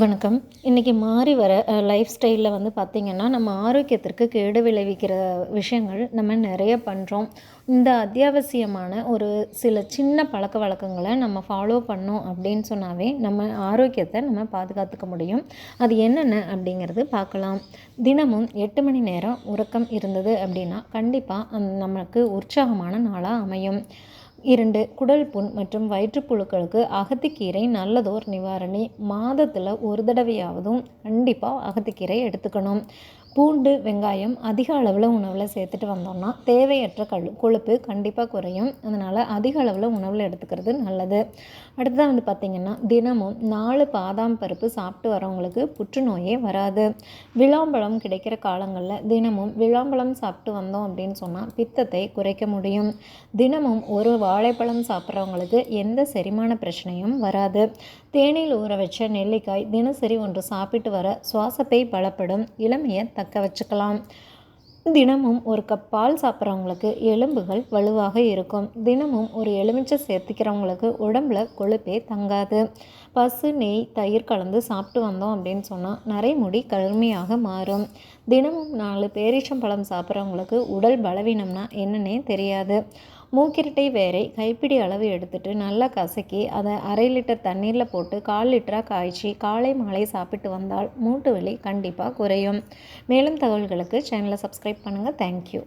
வணக்கம். இன்றைக்கி மாறி வர லைஃப் ஸ்டைலில் வந்து பார்த்திங்கன்னா நம்ம ஆரோக்கியத்திற்கு கேடு விளைவிக்கிற விஷயங்கள் நம்ம நிறைய பண்ணுறோம் இந்த அத்தியாவசியமான ஒரு சில சின்ன பழக்க வழக்கங்களை நம்ம ஃபாலோ பண்ணோம் அப்படின்னு சொன்னாவே நம்ம ஆரோக்கியத்தை நம்ம பாதுகாத்துக்க முடியும். அது என்னென்ன அப்படிங்கிறது பார்க்கலாம். தினமும் எட்டு மணி நேரம் உறக்கம் இருந்தது அப்படின்னா கண்டிப்பாக நமக்கு உற்சாகமான நாளாக அமையும். இரண்டு குடல் புண் மற்றும் வயிற்றுப்புழுக்களுக்கு அகத்திக்கீரை நல்லதோர் நிவாரணி. மாதத்தில் ஒரு தடவையாவதும் கண்டிப்பாக அகத்திக்கீரை எடுத்துக்கணும். பூண்டு வெங்காயம் அதிக அளவில் உணவில் சேர்த்துட்டு வந்தோம்னா தேவையற்ற கழு கொழுப்பு கண்டிப்பாக குறையும். அதனால் அதிக அளவில் உணவில் எடுத்துக்கிறது நல்லது. அடுத்ததாக வந்து பார்த்திங்கன்னா தினமும் நாலு பாதாம் பருப்பு சாப்பிட்டு வரவங்களுக்கு புற்றுநோயே வராது. விளாம்பழம் கிடைக்கிற காலங்களில் தினமும் விளாம்பழம் சாப்பிட்டு வந்தோம் அப்படின்னு சொன்னால் பித்தத்தை குறைக்க முடியும். தினமும் ஒரு வாழைப்பழம் சாப்பிட்றவங்களுக்கு எந்த செரிமான பிரச்சனையும் வராது. தேனில் ஊற வச்ச நெல்லிக்காய் தினசரி ஒன்று சாப்பிட்டு வர சுவாசப்பை பலப்படும். இளமையை தக்க வச்சுக்கலாம். தினமும் ஒரு கப் பால் சாப்பிட்றவங்களுக்கு எலும்புகள் வலுவாக இருக்கும். தினமும் ஒரு எலுமிச்சை சேர்த்துக்கிறவங்களுக்கு உடம்புல கொழுப்பே தங்காது. பசு நெய் தயிர் கலந்து சாப்பிட்டு வந்தோம் அப்படின்னு சொன்னால் நரைமுடி கருமையாக மாறும். தினமும் நாலு பேரிச்சம்பழம் சாப்பிட்றவங்களுக்கு உடல் பலவீனம்னா என்னன்னே தெரியாது. மூக்கிரட்டை வேரை கைப்பிடி அளவு எடுத்துட்டு நல்லா கசக்கி அதை அரை லிட்டர் தண்ணீரில் போட்டு கால் லிட்டராக காய்ச்சி காலை மாலை சாப்பிட்டு வந்தால் மூட்டு வலி கண்டிப்பாக குறையும். மேலும் தகவல்களுக்கு சேனலை சப்ஸ்கிரைப் பண்ணுங்கள் தேங்க்யூ